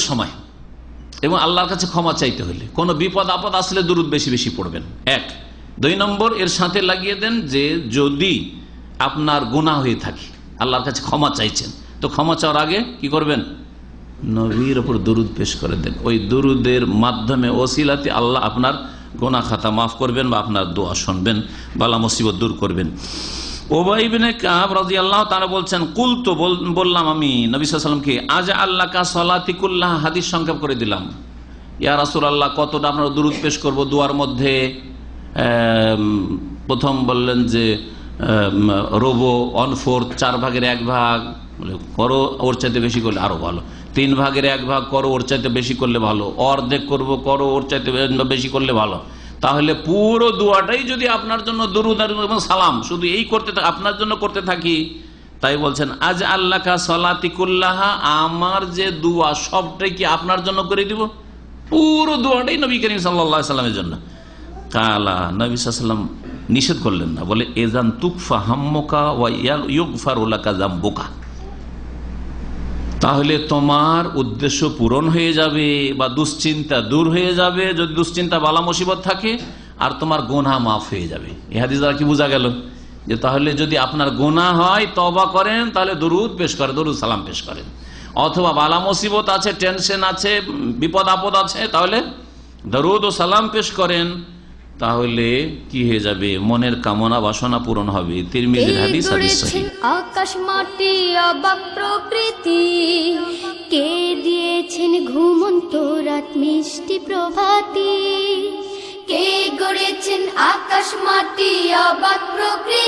সময়। এবং আল্লাহর কাছে ক্ষমা চাইতে হলে কোনো বিপদ, আপদ আসলে দূরত বেশি বেশি পড়বেন। এক, দুই নম্বর, এর সাথে লাগিয়ে দেন যে যদি আপনার গুণা হয়ে থাকে, আল্লাহর কাছে ক্ষমা চাইছেন, তো ক্ষমা চাওয়ার আগে কি করবেন? নবীর ওপর দুরুদ পেশ করে দেন। ওই দুরুদের মাধ্যমে ওসিলাতে আল্লাহ আপনার গোনা খাতা মাফ করবেন বা আপনার দোয়া শুনবেন, বালা মুসিবত দূর করবেন। আল্লাহ বলছেন কুল তো বল- বললাম আমি আজ আল্লাহ হাদিস সংক্ষেপ করে দিলাম। আল্লাহ কতটা দুরুদ পেশ করব দুয়ার মধ্যে? প্রথম বললেন যে রোবো অন ফোর্থ চার ভাগের এক ভাগ করো, ওর চাইতে বেশি করলে আরও ভালো। তিন ভাগের এক ভাগ, করো, ওর চাইতে বেশি করলে ভালো। অর্ধেক করব, করো, ওর চাইতে বেশি করলে ভালো। তাহলে পুরো দুয়াটাই যদি আপনার জন্য দরুদ এবং সালাম, শুধু এই করতে আপনার জন্য করতে থাকি, তাই বলছেন, আজ আল্লাহ সলাতিকুল্লাহ আমার যে দুয়া, সবটাই কি আপনার জন্য করে দিব? পুরো দুয়াটাই নবী করিম সাল্লা সাল্লামের জন্য। কালা, নবী সাল্লাম নিষেধ করলেন না। বলে, এজান তুকফা হাম্মকা ওয়া ইয়াল ইউকফার উল্লাকা জাম্বুকা তাহলে তোমার উদ্দেশ্য পূরণ হয়ে যাবে বা দুশ্চিন্তা দূর হয়ে যাবে যদি দুশ্চিন্তা বালা মুসিবত থাকে, আর তোমার গোনা মাফ হয়ে যাবে। এ হাদিস দ্বারা কি বোঝা গেল? যে তাহলে যদি আপনার গোনা হয় তবা করেন, তাহলে দরুদ পেশ করেন, দরুদ সালাম পেশ করেন। অথবা বালা মুসিবত আছে, টেনশন আছে বিপদ আপদ আছে, তাহলে দরুদ ও সালাম পেশ করেন। তাহলে কি হয়ে যাবে? মনের কামনা বাসনা পূরণ হবে। তিরমিজির হাদিস হাদিস গড়েছেন আকাশ মাটি অবাক প্রকৃতি। কে দিয়েছেন ঘুমন্ত রাত মিষ্টি প্রভাতি? কে গড়েছেন আকাশ মাটি অবাক প্রকৃতি?